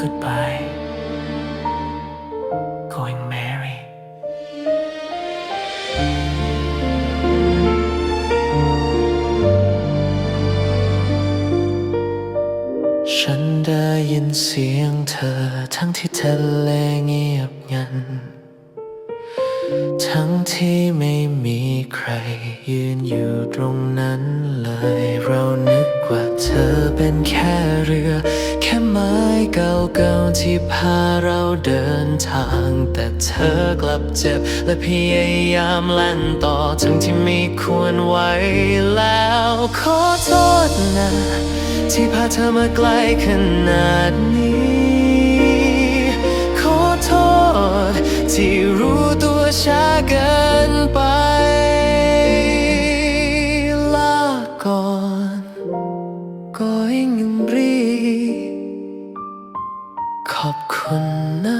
Goodbye, going Mary. ฉันได้ยินเสียงเธอทั้งที่ทะเลเงียบงัน ทั้งที่ไม่มีใครยืนอยู่ตรงนั้นเลย เป็นแค่เรือ แค่ไม้เก่าๆที่พาเราเดินทาง แต่เธอกลับเจ็บ และพยายามแล่นต่อทั้งที่ไม่ควรไว้แล้ว ขอโทษนะ ที่พาเธอมาไกลขนาดนี้ ขอโทษ ที่รู้ตัวช้าเกิน ขอบคุณนะ